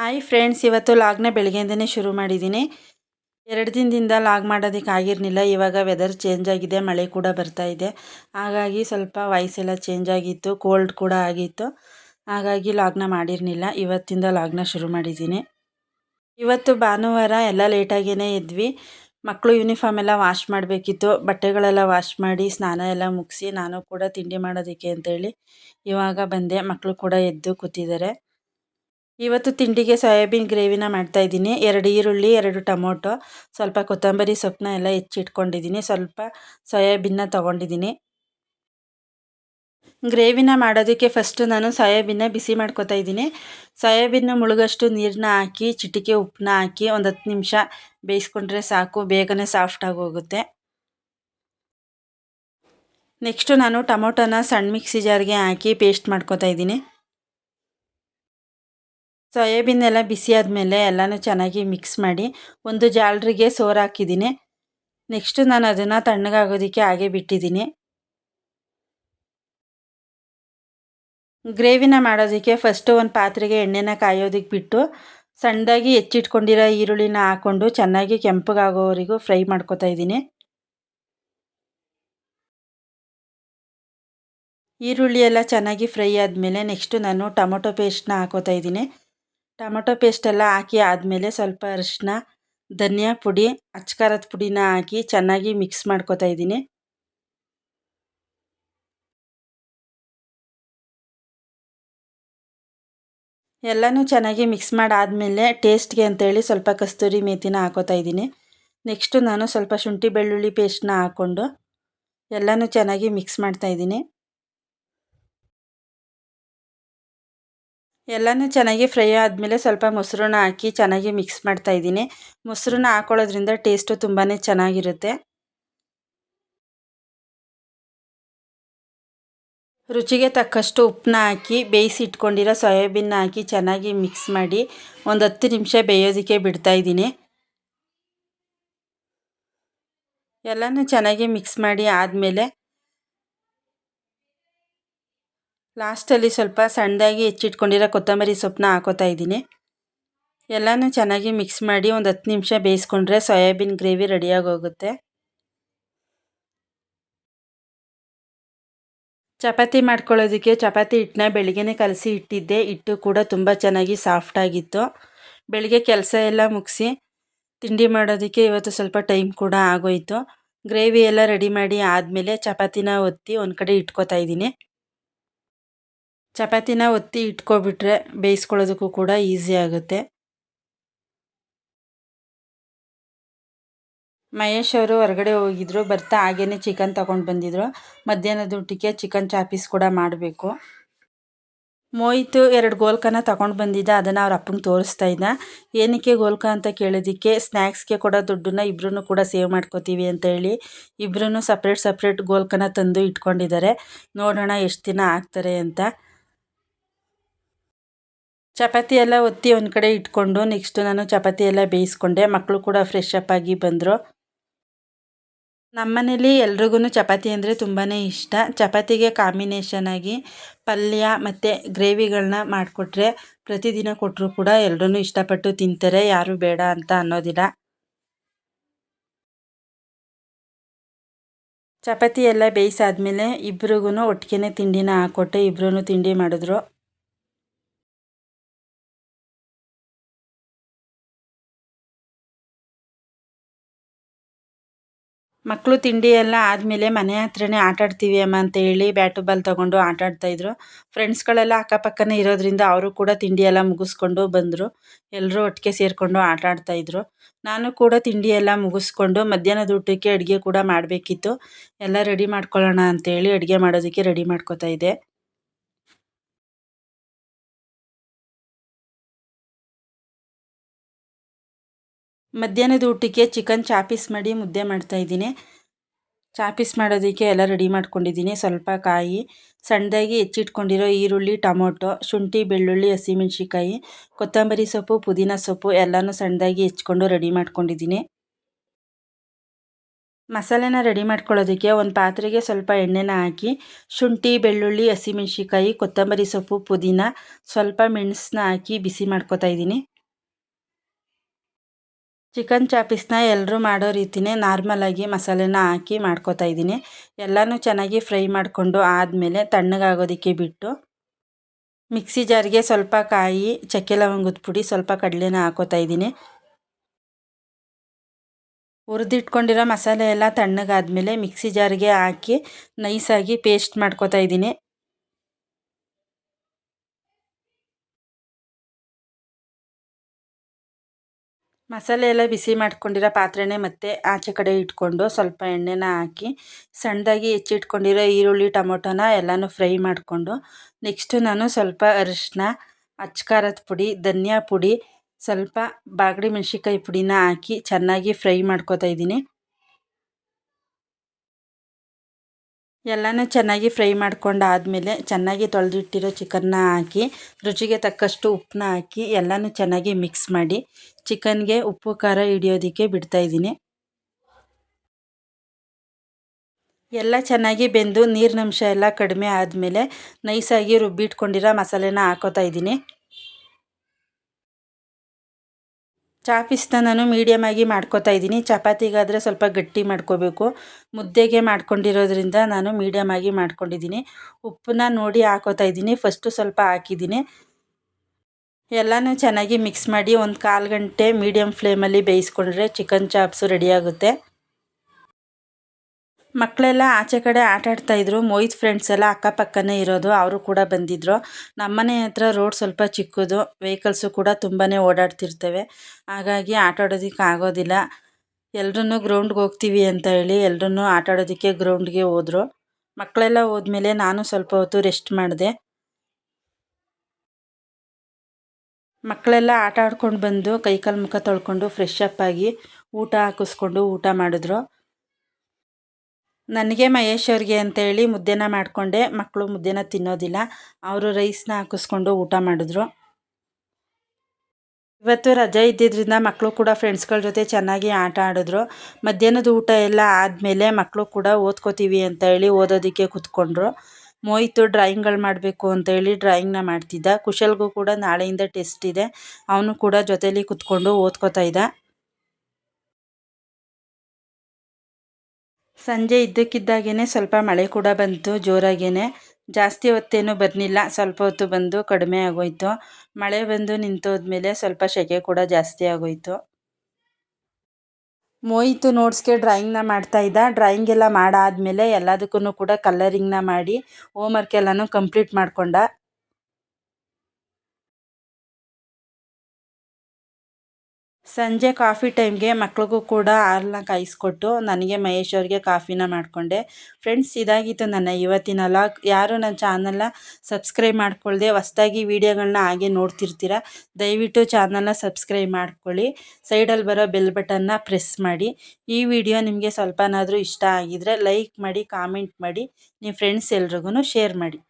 Hi friends, ಇವತ್ತು ಲಾಗ್ನ ಬೆಳಗ್ಗೆಯಿಂದನೇ ಶುರು ಮಾಡಿದ್ದೀನಿ. ಎರಡು ದಿನದಿಂದ ಲಾಗ್ ಮಾಡೋದಕ್ಕೆ ಆಗಿರಲಿಲ್ಲ. ಇವಾಗ ವೆದರ್ ಚೇಂಜ್ ಆಗಿದೆ, ಮಳೆ ಕೂಡ ಬರ್ತಾ ಇದೆ. ಹಾಗಾಗಿ ಸ್ವಲ್ಪ ವಾಯ್ಸ್ ಎಲ್ಲ ಚೇಂಜ್ ಆಗಿತ್ತು ಕೋಲ್ಡ್ ಕೂಡ ಆಗಿತ್ತು. ಹಾಗಾಗಿ ಲಾಗ್ನ ಮಾಡಿರಲಿಲ್ಲ. ಇವತ್ತಿಂದ ಲಾಗ್ನ ಶುರು ಮಾಡಿದ್ದೀನಿ. ಇವತ್ತು ಭಾನುವಾರ ಎಲ್ಲ ಲೇಟಾಗಿಯೇ ಇದ್ವಿ ಮಕ್ಕಳು ಯೂನಿಫಾರ್ಮ್ ಎಲ್ಲ ವಾಶ್ ಮಾಡಬೇಕಿತ್ತು. ಬಟ್ಟೆಗಳೆಲ್ಲ ವಾಶ್ ಮಾಡಿ, ಸ್ನಾನ ಎಲ್ಲ ಮುಗಿಸಿ, ನಾನು ಕೂಡ ತಿಂಡಿ ಮಾಡೋದಕ್ಕೆ ಅಂತೇಳಿ ಇವಾಗ ಬಂದೆ. ಮಕ್ಕಳು ಕೂಡ ಎದ್ದು ಕೂತಿದ್ದಾರೆ. ಇವತ್ತು ತಿಂಡಿಗೆ ಸೋಯಾಬೀನ್ ಗ್ರೇವಿನ ಮಾಡ್ತಾಯಿದ್ದೀನಿ ಎರಡು ಈರುಳ್ಳಿ, ಎರಡು ಟೊಮೊಟೊ, ಸ್ವಲ್ಪ ಕೊತ್ತಂಬರಿ ಸೊಪ್ಪನ್ನ ಎಲ್ಲ ಹೆಚ್ಚಿಟ್ಕೊಂಡಿದ್ದೀನಿ ಸ್ವಲ್ಪ ಸೋಯಾಬೀನ್ನ ತೊಗೊಂಡಿದ್ದೀನಿ. ಗ್ರೇವಿನ ಮಾಡೋದಕ್ಕೆ ಫಸ್ಟು ನಾನು ಸೋಯಾಬೀನ್ನ ಬಿಸಿ ಮಾಡ್ಕೊತಾ ಇದ್ದೀನಿ. ಸೋಯಾಬೀನ್ನ ಮುಳುಗಷ್ಟು ನೀರನ್ನ ಹಾಕಿ, ಚಿಟಿಕೆ ಉಪ್ಪನ್ನ ಹಾಕಿ ಒಂದು ಹತ್ತು ನಿಮಿಷ ಬೇಯಿಸ್ಕೊಂಡ್ರೆ ಸಾಕು. ಬೇಗನೆ ಸಾಫ್ಟಾಗಿ ಹೋಗುತ್ತೆ. ನೆಕ್ಸ್ಟು ನಾನು ಟೊಮೊಟೊನ ಸಣ್ಣ ಮಿಕ್ಸಿ ಜಾರ್ಗೆ ಹಾಕಿ ಪೇಸ್ಟ್ ಮಾಡ್ಕೊತಾ ಇದ್ದೀನಿ. ಸೋಯಾಬೀನ್ ಎಲ್ಲ ಬಿಸಿ ಆದಮೇಲೆ ಎಲ್ಲನೂ ಚೆನ್ನಾಗಿ ಮಿಕ್ಸ್ ಮಾಡಿ ಒಂದು ಜಾಲರಿಗೆ ಸೋರು ಹಾಕಿದ್ದೀನಿ. ನೆಕ್ಸ್ಟು ನಾನು ಅದನ್ನು ತಣ್ಣಗಾಗೋದಕ್ಕೆ ಹಾಗೆ ಬಿಟ್ಟಿದ್ದೀನಿ. ಗ್ರೇವಿನ ಮಾಡೋದಕ್ಕೆ ಫಸ್ಟು ಒಂದು ಪಾತ್ರೆಗೆ ಎಣ್ಣೆನ ಕಾಯೋದಕ್ಕೆ ಬಿಟ್ಟು ಸಣ್ಣದಾಗಿ ಹೆಚ್ಚಿಟ್ಕೊಂಡಿರೋ ಈರುಳ್ಳಿನ ಹಾಕ್ಕೊಂಡು ಚೆನ್ನಾಗಿ ಕೆಂಪಗಾಗೋವರೆಗೂ ಫ್ರೈ ಮಾಡ್ಕೊತಾ ಇದ್ದೀನಿ. ಈರುಳ್ಳಿ ಎಲ್ಲ ಚೆನ್ನಾಗಿ ಫ್ರೈ ಆದಮೇಲೆ ನೆಕ್ಸ್ಟು ನಾನು ಟೊಮೊಟೊ ಪೇಸ್ಟ್ನ ಹಾಕೋತಾ ಇದ್ದೀನಿ. ಟೊಮೊಟೊ ಪೇಸ್ಟೆಲ್ಲ ಹಾಕಿ ಆದಮೇಲೆ ಸ್ವಲ್ಪ ಅರಿಶಿನ ಧನಿಯಾ ಪುಡಿ, ಅಚ್ಕಾರದ ಪುಡಿನ ಹಾಕಿ ಚೆನ್ನಾಗಿ ಮಿಕ್ಸ್ ಮಾಡ್ಕೊತಾ ಇದ್ದೀನಿ. ಎಲ್ಲನೂ ಚೆನ್ನಾಗಿ ಮಿಕ್ಸ್ ಮಾಡಾದಮೇಲೆ ಟೇಸ್ಟ್ಗೆ ಅಂತೇಳಿ ಸ್ವಲ್ಪ ಕಸ್ತೂರಿ ಮೇಥಿನ ಹಾಕೋತಾ ಇದ್ದೀನಿ. ನೆಕ್ಸ್ಟು ನಾನು ಸ್ವಲ್ಪ ಶುಂಠಿ ಬೆಳ್ಳುಳ್ಳಿ ಪೇಸ್ಟ್ನ ಹಾಕ್ಕೊಂಡು ಎಲ್ಲನೂ ಚೆನ್ನಾಗಿ ಮಿಕ್ಸ್ ಮಾಡ್ತಾಯಿದ್ದೀನಿ ಎಲ್ಲನೂ ಚೆನ್ನಾಗಿ ಫ್ರೈ ಆದಮೇಲೆ ಸ್ವಲ್ಪ ಮೊಸರನ್ನ ಹಾಕಿ ಚೆನ್ನಾಗಿ ಮಿಕ್ಸ್ ಮಾಡ್ತಾ ಇದ್ದೀನಿ. ಮೊಸರನ್ನ ಹಾಕೊಳ್ಳೋದ್ರಿಂದ ಟೇಸ್ಟು ತುಂಬಾ ಚೆನ್ನಾಗಿರುತ್ತೆ. ರುಚಿಗೆ ತಕ್ಕಷ್ಟು ಉಪ್ಪನ್ನ ಹಾಕಿ ಬೇಯಿಸಿ ಇಟ್ಕೊಂಡಿರೋ ಸೋಯಾಬೀನ್ನ ಹಾಕಿ ಚೆನ್ನಾಗಿ ಮಿಕ್ಸ್ ಮಾಡಿ ಒಂದು ಹತ್ತು ನಿಮಿಷ ಬೇಯೋದಕ್ಕೆ ಬಿಡ್ತಾ ಇದ್ದೀನಿ. ಎಲ್ಲನೂ ಚೆನ್ನಾಗಿ ಮಿಕ್ಸ್ ಮಾಡಿ ಆದಮೇಲೆ ಲಾಸ್ಟಲ್ಲಿ ಸ್ವಲ್ಪ ಸಣ್ಣದಾಗಿ ಹೆಚ್ಚಿಟ್ಕೊಂಡಿರೋ ಕೊತ್ತಂಬರಿ ಸೊಪ್ಪನ್ನ ಹಾಕೋತಾ ಇದ್ದೀನಿ. ಎಲ್ಲನೂ ಚೆನ್ನಾಗಿ ಮಿಕ್ಸ್ ಮಾಡಿ ಒಂದು ಹತ್ತು ನಿಮಿಷ ಬೇಯಿಸ್ಕೊಂಡ್ರೆ ಸೋಯಾಬೀನ್ ಗ್ರೇವಿ ರೆಡಿಯಾಗಿ ಹೋಗುತ್ತೆ ಚಪಾತಿ ಮಾಡ್ಕೊಳ್ಳೋದಕ್ಕೆ ಚಪಾತಿ ಹಿಟ್ಟನ್ನ ಬೆಳಿಗ್ಗೆನೇ ಕಲಸಿ ಇಟ್ಟಿದ್ದೆ. ಹಿಟ್ಟು ಕೂಡ ತುಂಬ ಚೆನ್ನಾಗಿ ಸಾಫ್ಟಾಗಿತ್ತು ಬೆಳಿಗ್ಗೆ ಕೆಲಸ ಎಲ್ಲ ಮುಗಿಸಿ ತಿಂಡಿ ಮಾಡೋದಕ್ಕೆ ಇವತ್ತು ಸ್ವಲ್ಪ ಟೈಮ್ ಕೂಡ ಆಗೋಯಿತು. ಗ್ರೇವಿ ಎಲ್ಲ ರೆಡಿ ಮಾಡಿ ಆದಮೇಲೆ ಚಪಾತಿನ ಒತ್ತಿ ಒಂದು ಕಡೆ ಇಟ್ಕೋತಾ ಇದ್ದೀನಿ. ಚಪಾತಿನ ಒತ್ತಿ ಇಟ್ಕೊಬಿಟ್ರೆ ಬೇಯಿಸ್ಕೊಳ್ಳೋದಕ್ಕೂ ಕೂಡ ಈಸಿ ಆಗುತ್ತೆ. ಮಹೇಶ್ ಅವರು ಹೊರಗಡೆ ಹೋಗಿದ್ರು, ಬರ್ತಾ ಹಾಗೇ ಚಿಕನ್ ತಗೊಂಡು ಬಂದಿದ್ರು. ಮಧ್ಯಾಹ್ನದ ಊಟಕ್ಕೆ ಚಿಕನ್ ಚಾಪೀಸ್ ಕೂಡ ಮಾಡಬೇಕು. ಮೋಯ್ತು ಎರಡು ಗೋಲ್ಕನ ತಗೊಂಡು ಬಂದಿದ್ದ, ಅದನ್ನು ಅವ್ರ ಅಪ್ಪಂಗೆ ತೋರಿಸ್ತಾ ಇದ್ದ. ಏನಕ್ಕೆ ಗೋಲ್ಕ ಅಂತ ಕೇಳೋದಕ್ಕೆ ಸ್ನ್ಯಾಕ್ಸ್ಗೆ ಕೊಡೋ ದುಡ್ಡನ್ನ ಇಬ್ಬರೂ ಕೂಡ ಸೇವ್ ಮಾಡ್ಕೋತೀವಿ ಅಂತ ಹೇಳಿ ಇಬ್ಬರೂ ಸಪ್ರೇಟ್ ಸಪ್ರೇಟ್ ಗೋಲ್ಕನ ತಂದು ಇಟ್ಕೊಂಡಿದ್ದಾರೆ. ನೋಡೋಣ ಎಷ್ಟು ದಿನ ಆಗ್ತಾರೆ ಅಂತ. ಚಪಾತಿ ಎಲ್ಲ ಒತ್ತಿ ಒಂದು ಕಡೆ ಇಟ್ಕೊಂಡು ನೆಕ್ಸ್ಟು ನಾನು ಚಪಾತಿ ಎಲ್ಲ ಬೇಯಿಸ್ಕೊಂಡೆ. ಮಕ್ಕಳು ಕೂಡ ಫ್ರೆಶ್ ಅಪ್ ಆಗಿ ಬಂದರು. ನಮ್ಮನೇಲಿ ಎಲ್ರಿಗೂ ಚಪಾತಿ ಅಂದರೆ ತುಂಬಾ ಇಷ್ಟ. ಚಪಾತಿಗೆ ಕಾಂಬಿನೇಷನ್ ಆಗಿ ಪಲ್ಯ ಮತ್ತು ಗ್ರೇವಿಗಳನ್ನ ಮಾಡಿಕೊಟ್ರೆ ಪ್ರತಿದಿನ ಕೊಟ್ಟರು ಕೂಡ ಎಲ್ಲರೂ ಇಷ್ಟಪಟ್ಟು ತಿಂತಾರೆ. ಯಾರು ಬೇಡ ಅಂತ ಅನ್ನೋದಿಲ್ಲ. ಚಪಾತಿ ಎಲ್ಲ ಬೇಯಿಸಾದ್ಮೇಲೆ ಇಬ್ರಿಗೂ ಒಟ್ಟಿಗೆ ತಿಂಡಿನ ಹಾಕ್ಕೊಟ್ಟೆ ಇಬ್ಬರೂ ತಿಂಡಿ ಮಾಡಿದ್ರು. ಮಕ್ಕಳು ತಿಂಡಿ ಎಲ್ಲ ಆದಮೇಲೆ ಮನೆ ಹತ್ರನೇ ಆಟಾಡ್ತೀವಿ ಅಮ್ಮ ಅಂತ ಹೇಳಿ ಬ್ಯಾಟು ಬಾಲ್ ತೊಗೊಂಡು ಆಟಾಡ್ತಾಯಿದ್ರು ಫ್ರೆಂಡ್ಸ್ಗಳೆಲ್ಲ ಅಕ್ಕಪಕ್ಕನೇ ಇರೋದ್ರಿಂದ ಅವರು ಕೂಡ ತಿಂಡಿ ಎಲ್ಲ ಮುಗಿಸ್ಕೊಂಡು ಬಂದರು. ಎಲ್ಲರೂ ಒಟ್ಟಿಗೆ ಸೇರಿಕೊಂಡು ಆಟ ಆಡ್ತಾಯಿದ್ರು ನಾನು ಕೂಡ ತಿಂಡಿ ಎಲ್ಲ ಮುಗಿಸ್ಕೊಂಡು ಮಧ್ಯಾಹ್ನದ ಊಟಕ್ಕೆ ಅಡುಗೆ ಕೂಡ ಮಾಡಬೇಕಿತ್ತು. ಎಲ್ಲ ರೆಡಿ ಮಾಡ್ಕೊಳ್ಳೋಣ ಅಂತೇಳಿ ಅಡುಗೆ ಮಾಡೋದಕ್ಕೆ ರೆಡಿ ಮಾಡ್ಕೊಳ್ತಾ ಇದ್ದೆ. ಮಧ್ಯಾಹ್ನದ ಊಟಕ್ಕೆ ಚಿಕನ್ ಚಾಪೀಸ್ ಮಾಡಿ ಮುದ್ದೆ ಮಾಡ್ತಾಯಿದ್ದೀನಿ ಚಾಪೀಸ್ ಮಾಡೋದಕ್ಕೆ ಎಲ್ಲ ರೆಡಿ ಮಾಡ್ಕೊಂಡಿದ್ದೀನಿ. ಸ್ವಲ್ಪ ಕಾಯಿ, ಸಣ್ಣದಾಗಿ ಹೆಚ್ಚಿಟ್ಕೊಂಡಿರೋ ಈರುಳ್ಳಿ, ಟೊಮೊಟೊ, ಶುಂಠಿ, ಬೆಳ್ಳುಳ್ಳಿ ಹಸಿಮೆಣ್ಸಿಕಾಯಿ ಕೊತ್ತಂಬರಿ ಸೊಪ್ಪು, ಪುದೀನ ಸೊಪ್ಪು ಎಲ್ಲನೂ ಸಣ್ಣದಾಗಿ ಹೆಚ್ಕೊಂಡು ರೆಡಿ ಮಾಡ್ಕೊಂಡಿದ್ದೀನಿ. ಮಸಾಲೆನ ರೆಡಿ ಮಾಡ್ಕೊಳ್ಳೋದಕ್ಕೆ ಒಂದು ಪಾತ್ರೆಗೆ ಸ್ವಲ್ಪ ಎಣ್ಣೆನ ಹಾಕಿ, ಶುಂಠಿ, ಬೆಳ್ಳುಳ್ಳಿ ಹಸಿಮೆಣ್ಸಿಕಾಯಿ ಕೊತ್ತಂಬರಿ ಸೊಪ್ಪು, ಪುದೀನ ಸ್ವಲ್ಪ ಮೆಣಸನ್ನ ಹಾಕಿ ಬಿಸಿ ಮಾಡ್ಕೊತಾ ಇದ್ದೀನಿ. ಚಿಕನ್ ಚಾಪಿಸ್ನ ಎಲ್ಲರೂ ಮಾಡೋ ರೀತಿಯೇ ನಾರ್ಮಲಾಗಿ ಮಸಾಲೆನ ಹಾಕಿ ಮಾಡ್ಕೊತಾ ಇದ್ದೀನಿ. ಎಲ್ಲನೂ ಚೆನ್ನಾಗಿ ಫ್ರೈ ಮಾಡಿಕೊಂಡು ಆದಮೇಲೆ ತಣ್ಣಗಾಗೋದಕ್ಕೆ ಬಿಟ್ಟು ಮಿಕ್ಸಿ ಜಾರಿಗೆ ಸ್ವಲ್ಪ ಕಾಯಿ, ಚಕ್ಕೆ ಲವಂಗದ ಪುಡಿ, ಸ್ವಲ್ಪ ಕಡಲೆನ ಹಾಕೋತಾ ಇದ್ದೀನಿ. ಹುರಿದಿಟ್ಕೊಂಡಿರೋ ಮಸಾಲೆ ಎಲ್ಲ ತಣ್ಣಗಾದ್ಮೇಲೆ ಮಿಕ್ಸಿ ಜಾರಿಗೆ ಹಾಕಿ ನೈಸಾಗಿ ಪೇಸ್ಟ್ ಮಾಡ್ಕೋತಾ ಇದ್ದೀನಿ. ಮಸಾಲೆ ಎಲ್ಲ ಬಿಸಿ ಮಾಡ್ಕೊಂಡಿರೋ ಪಾತ್ರೆನೇ ಮತ್ತೆ ಆಚೆ ಕಡೆ ಇಟ್ಕೊಂಡು ಸ್ವಲ್ಪ ಎಣ್ಣೆನ ಹಾಕಿ ಸಣ್ಣದಾಗಿ ಹೆಚ್ಚಿಟ್ಕೊಂಡಿರೋ ಈರುಳ್ಳಿ, ಟೊಮೊಟೊನ ಎಲ್ಲನೂ ಫ್ರೈ ಮಾಡಿಕೊಂಡು ನೆಕ್ಸ್ಟು ನಾನು ಸ್ವಲ್ಪ ಅರಿಶಿನ, ಅಚ್ಕಾರದ ಪುಡಿ, ಧನಿಯಾ ಪುಡಿ, ಸ್ವಲ್ಪ ಬಾಗಡಿ ಮೆಣಸಿನ್ಕಾಯಿ ಪುಡಿನ ಹಾಕಿ ಚೆನ್ನಾಗಿ ಫ್ರೈ ಮಾಡ್ಕೊತಾ ಇದ್ದೀನಿ. ಎಲ್ಲನೂ ಚೆನ್ನಾಗಿ ಫ್ರೈ ಮಾಡ್ಕೊಂಡಾದಮೇಲೆ ಚೆನ್ನಾಗಿ ತೊಳೆದಿಟ್ಟಿರೋ ಚಿಕನ್ನ ಹಾಕಿ, ರುಚಿಗೆ ತಕ್ಕಷ್ಟು ಉಪ್ಪನ್ನ ಹಾಕಿ ಎಲ್ಲನೂ ಚೆನ್ನಾಗಿ ಮಿಕ್ಸ್ ಮಾಡಿ ಚಿಕನ್ಗೆ ಉಪ್ಪು, ಖಾರ ಹಿಡಿಯೋದಕ್ಕೆ ಬಿಡ್ತಾಯಿದ್ದೀನಿ ಎಲ್ಲ ಚೆನ್ನಾಗಿ ಬೆಂದು ನೀರಿನಂಶ ಎಲ್ಲ ಕಡಿಮೆ ಆದಮೇಲೆ ನೈಸಾಗಿ ರುಬ್ಬಿಟ್ಕೊಂಡಿರೋ ಮಸಾಲೆನ ಹಾಕೋತಾ ಇದ್ದೀನಿ. ಚಾಪಿಸ್ನ ನಾನು ಮೀಡಿಯಮಾಗಿ ಮಾಡ್ಕೋತಾ ಇದ್ದೀನಿ. ಚಪಾತಿಗಾದರೆ ಸ್ವಲ್ಪ ಗಟ್ಟಿ ಮಾಡ್ಕೋಬೇಕು. ಮುದ್ದೆಗೆ ಮಾಡ್ಕೊಂಡಿರೋದ್ರಿಂದ ನಾನು ಮೀಡಿಯಮಾಗಿ ಮಾಡ್ಕೊಂಡಿದ್ದೀನಿ. ಉಪ್ಪನ್ನ ನೋಡಿ ಹಾಕೋತಾ ಇದ್ದೀನಿ. ಫಸ್ಟು ಸ್ವಲ್ಪ ಹಾಕಿದ್ದೀನಿ. ಎಲ್ಲನೂ ಚೆನ್ನಾಗಿ ಮಿಕ್ಸ್ ಮಾಡಿ ಒಂದು ಕಾಲು ಗಂಟೆ ಮೀಡಿಯಮ್ ಫ್ಲೇಮಲ್ಲಿ ಬೇಯಿಸ್ಕೊಂಡ್ರೆ ಚಿಕನ್ ಚಾಪ್ಸು ರೆಡಿಯಾಗುತ್ತೆ ಮಕ್ಕಳೆಲ್ಲ ಆಚೆ ಕಡೆ ಆಟ ಆಡ್ತಾಯಿದ್ರು ಮೋಹಿತ್ ಫ್ರೆಂಡ್ಸ್ ಎಲ್ಲ ಅಕ್ಕಪಕ್ಕನೇ ಇರೋದು. ಅವರು ಕೂಡ ಬಂದಿದ್ದರು ನಮ್ಮನೆ ಹತ್ರ ರೋಡ್ ಸ್ವಲ್ಪ ಚಿಕ್ಕದು. ವೆಹಿಕಲ್ಸು ಕೂಡ ತುಂಬಾ ಓಡಾಡ್ತಿರ್ತವೆ. ಹಾಗಾಗಿ ಆಟ ಆಡೋದಕ್ಕೆ ಆಗೋದಿಲ್ಲ. ಎಲ್ಲರೂ ಗ್ರೌಂಡ್ಗೆ ಹೋಗ್ತೀವಿ ಅಂತ ಹೇಳಿ ಎಲ್ಲರೂ ಆಟ ಆಡೋದಕ್ಕೆ ಗ್ರೌಂಡ್ಗೆ ಹೋದ್ರು. ಮಕ್ಕಳೆಲ್ಲ ಹೋದ್ಮೇಲೆ ನಾನು ಸ್ವಲ್ಪ ಹೊತ್ತು ರೆಸ್ಟ್ ಮಾಡಿದೆ. ಮಕ್ಕಳೆಲ್ಲ ಆಟ ಆಡ್ಕೊಂಡು ಬಂದು ಕೈಕಾಲು ಮುಖ ತೊಳ್ಕೊಂಡು ಫ್ರೆಶ್ ಅಪ್ ಆಗಿ ಊಟ ಹಾಕಿಸ್ಕೊಂಡು ಊಟ ಮಾಡಿದ್ರು. ನನಗೆ ಮಹೇಶ್ ಅವ್ರಿಗೆ ಅಂತೇಳಿ ಮುದ್ದೆನ ಮಾಡಿಕೊಂಡೆ ಮಕ್ಕಳು ಮುದ್ದೆನ ತಿನ್ನೋದಿಲ್ಲ. ಅವರು ರೈಸ್ನ ಹಾಕಿಸ್ಕೊಂಡು ಊಟ ಮಾಡಿದ್ರು. ಇವತ್ತು ರಜೆ ಇದ್ದಿದ್ದರಿಂದ ಮಕ್ಕಳು ಕೂಡ ಫ್ರೆಂಡ್ಸ್ಗಳ ಜೊತೆ ಚೆನ್ನಾಗಿ ಆಟ ಆಡಿದ್ರು. ಮಧ್ಯಾಹ್ನದ ಊಟ ಎಲ್ಲ ಆದಮೇಲೆ ಮಕ್ಕಳು ಕೂಡ ಓದ್ಕೋತೀವಿ ಅಂತ ಹೇಳಿ ಓದೋದಕ್ಕೆ ಕೂತ್ಕೊಂಡ್ರು. ಮೋಯ್ತು ಡ್ರಾಯಿಂಗ್ಗಳು ಮಾಡಬೇಕು ಅಂತ ಹೇಳಿ ಡ್ರಾಯಿಂಗ್ನ ಮಾಡ್ತಿದ್ದ. ಕುಶಲ್ಗೂ ಕೂಡ ನಾಳೆಯಿಂದ ಟೆಸ್ಟ್ ಇದೆ. ಅವನು ಕೂಡ ಜೊತೇಲಿ ಕೂತ್ಕೊಂಡು ಓದ್ಕೋತಾ ಇದ್ದ. ಸಂಜೆ ಇದ್ದಕ್ಕಿದ್ದಾಗೇ ಸ್ವಲ್ಪ ಮಳೆ ಕೂಡ ಬಂತು ಜೋರಾಗೇ ಜಾಸ್ತಿ ಹೊತ್ತೇನು ಬರಲಿಲ್ಲ, ಸ್ವಲ್ಪ ಹೊತ್ತು ಬಂದು ಕಡಿಮೆ ಆಗೋಯ್ತು. ಮಳೆ ಬಂದು ನಿಂತೋದ್ಮೇಲೆ ಸ್ವಲ್ಪ ಸೆಕೆ ಕೂಡ ಜಾಸ್ತಿ ಆಗೋಯ್ತು. ಮೋಯಿತು ನೋಟ್ಸ್ಗೆ ಡ್ರಾಯಿಂಗ್ನ ಮಾಡ್ತಾ ಇದ್ದ. ಡ್ರಾಯಿಂಗ್ ಎಲ್ಲ ಮಾಡಾದಮೇಲೆ ಎಲ್ಲದಕ್ಕೂ ಕೂಡ ಕಲರಿಂಗ್ನ ಮಾಡಿ ಹೋಮ್ ವರ್ಕ್ ಎಲ್ಲನೂ ಕಂಪ್ಲೀಟ್ ಮಾಡಿಕೊಂಡ. ಸಂಜೆ ಕಾಫಿ ಟೈಮ್ಗೆ ಮಕ್ಳಿಗೂ ಕೂಡ ಹಾಲನ್ನ ಕಾಯಿಸ್ಕೊಟ್ಟು ನನಗೆ ಮಹೇಶ್ ಅವ್ರಿಗೆ ಕಾಫಿನ ಮಾಡಿಕೊಂಡೆ. ಫ್ರೆಂಡ್ಸ್ ಇದಾಗಿತ್ತು ನನ್ನ ಇವತ್ತಿನ ಲಾಗ್ ಯಾರು ನನ್ನ ಚಾನಲ್ನ ಸಬ್ಸ್ಕ್ರೈಬ್ ಮಾಡ್ಕೊಳ್ಳದೆ ಹೊಸ್ದಾಗಿ ವೀಡಿಯೋಗಳನ್ನ ಹಾಗೆ ನೋಡ್ತಿರ್ತೀರ, ದಯವಿಟ್ಟು ಚಾನಲ್ನ ಸಬ್ಸ್ಕ್ರೈಬ್ ಮಾಡ್ಕೊಳ್ಳಿ. ಸೈಡಲ್ಲಿ ಬರೋ ಬೆಲ್ ಬಟನ್ನ ಪ್ರೆಸ್ ಮಾಡಿ. ಈ ವಿಡಿಯೋ ನಿಮಗೆ ಸ್ವಲ್ಪನಾದರೂ ಇಷ್ಟ ಆಗಿದರೆ ಲೈಕ್ ಮಾಡಿ ಕಾಮೆಂಟ್ ಮಾಡಿ. ನಿಮ್ಮ ಫ್ರೆಂಡ್ಸ್ ಎಲ್ರಿಗೂ ಶೇರ್ ಮಾಡಿ.